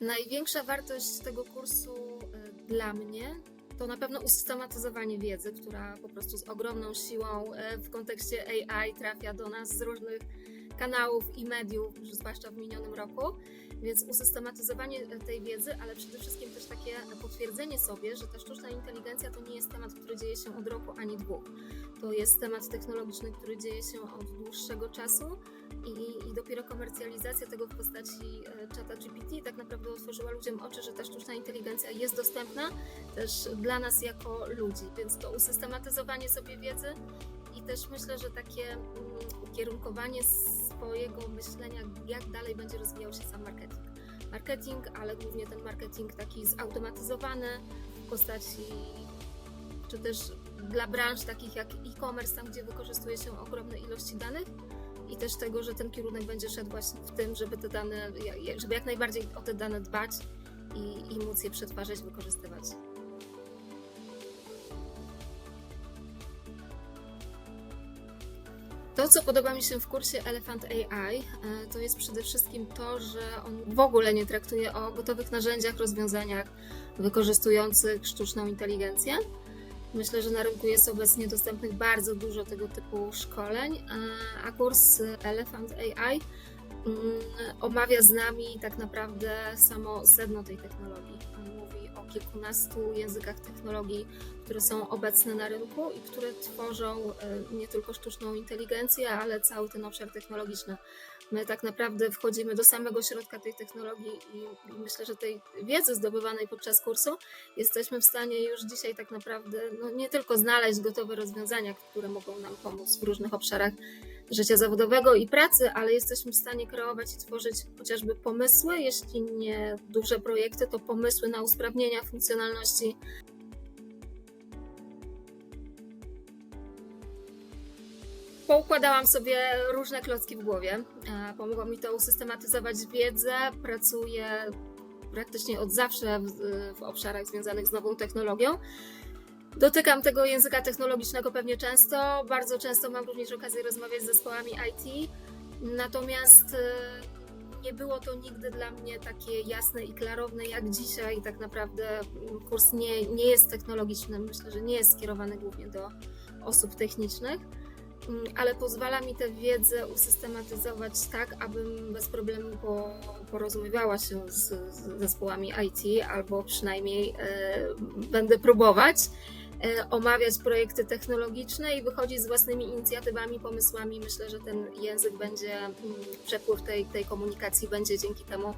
Największa wartość tego kursu y, dla mnie to na pewno usystematyzowanie wiedzy, która po prostu z ogromną siłą y, w kontekście AI trafia do nas z różnych kanałów i mediów, zwłaszcza w minionym roku. Więc usystematyzowanie tej wiedzy, ale przede wszystkim też takie potwierdzenie sobie, że ta sztuczna inteligencja to nie jest temat, który dzieje się od roku ani dwóch. To jest temat technologiczny, który dzieje się od dłuższego czasu i, i dopiero komercjalizacja tego w postaci e, czata GPT tak naprawdę otworzyła ludziom oczy, że ta sztuczna inteligencja jest dostępna też dla nas jako ludzi, więc to usystematyzowanie sobie wiedzy i też myślę, że takie mm, ukierunkowanie swojego myślenia, jak dalej będzie rozwijał się sam marketing. Marketing, ale głównie ten marketing taki zautomatyzowany w postaci czy też dla branż takich jak e-commerce, tam gdzie wykorzystuje się ogromne ilości danych i też tego, że ten kierunek będzie szedł właśnie w tym, żeby te dane, żeby jak najbardziej o te dane dbać i, i móc je przetwarzać, wykorzystywać. To, co podoba mi się w kursie Elephant AI, e, to jest przede wszystkim to, że on w ogóle nie traktuje o gotowych narzędziach, rozwiązaniach wykorzystujących sztuczną inteligencję. Myślę, że na rynku jest obecnie dostępnych bardzo dużo tego typu szkoleń, a- a kurs Elephant AI omawia z nami tak naprawdę samo sedno tej technologii. On mówi o kilkunastu językach technologii, które są obecne na rynku i które tworzą e, nie tylko sztuczną inteligencję, ale cały ten obszar technologiczny. My tak naprawdę wchodzimy do samego środka tej technologii i myślę, że tej wiedzy zdobywanej podczas kursu jesteśmy w stanie już dzisiaj tak naprawdę no, nie tylko znaleźć gotowe rozwiązania, które mogą nam pomóc w różnych obszarach życia zawodowego i pracy, ale jesteśmy w stanie kreować i tworzyć chociażby pomysły, jeśli nie duże projekty, to pomysły na usprawnienia funkcjonalności. Poukładałam sobie różne klocki w głowie. E, Pomogło mi to usystematyzować wiedzę. Pracuję praktycznie od zawsze w, w obszarach związanych z nową technologią. Dotykam tego języka technologicznego pewnie często. Bardzo często mam również okazję rozmawiać z zespołami IT. Natomiast e, nie było to nigdy dla mnie takie jasne i klarowne jak dzisiaj. Tak naprawdę mm, kurs nie, nie jest technologiczny. Myślę, że nie jest skierowany głównie do osób technicznych ale pozwala mi tę wiedzę usystematyzować tak, abym bez problemu po, porozumiewała się z, z zespołami IT, albo przynajmniej e, będę próbować e, omawiać projekty technologiczne i wychodzić z własnymi inicjatywami, pomysłami. Myślę, że ten język będzie, mm, przepływ tej, tej komunikacji będzie dzięki temu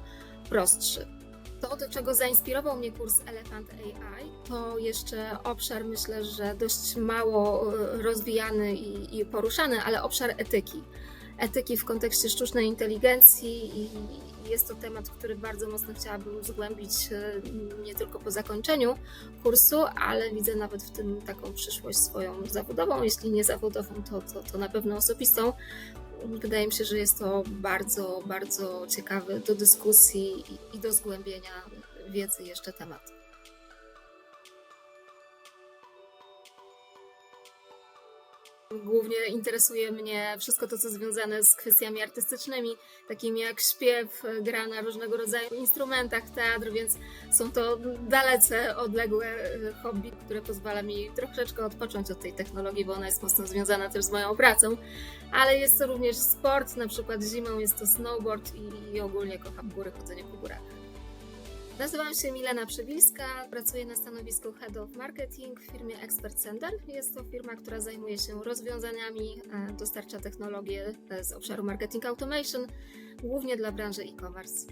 prostszy. To, do czego zainspirował mnie kurs Elephant AI, to jeszcze obszar, myślę, że dość mało e, rozwijany i, i poruszany, ale obszar etyki. Etyki w kontekście sztucznej inteligencji i jest to temat, który bardzo mocno chciałabym zgłębić e, nie tylko po zakończeniu kursu, ale widzę nawet w tym taką przyszłość swoją zawodową, jeśli nie zawodową, to, to, to na pewno osobistą. Wydaje mi się, że jest to bardzo, bardzo ciekawy do dyskusji i- do zgłębienia wiedzy jeszcze temat. Głównie interesuje mnie wszystko to, co związane z kwestiami artystycznymi, takimi jak śpiew, gra na różnego rodzaju instrumentach, teatr, więc są to dalece odległe e, hobby, które pozwala mi troszeczkę odpocząć od tej technologii, bo ona jest mocno związana też z moją pracą, ale jest to również sport, na przykład zimą jest to snowboard i, i ogólnie kocham góry, chodzenie po górach. Nazywam się Milena Przewilska, pracuję na stanowisku Head of Marketing w firmie Expert Center. Jest to firma, która zajmuje się rozwiązaniami, dostarcza technologie e, z obszaru marketing automation, głównie dla branży e-commerce.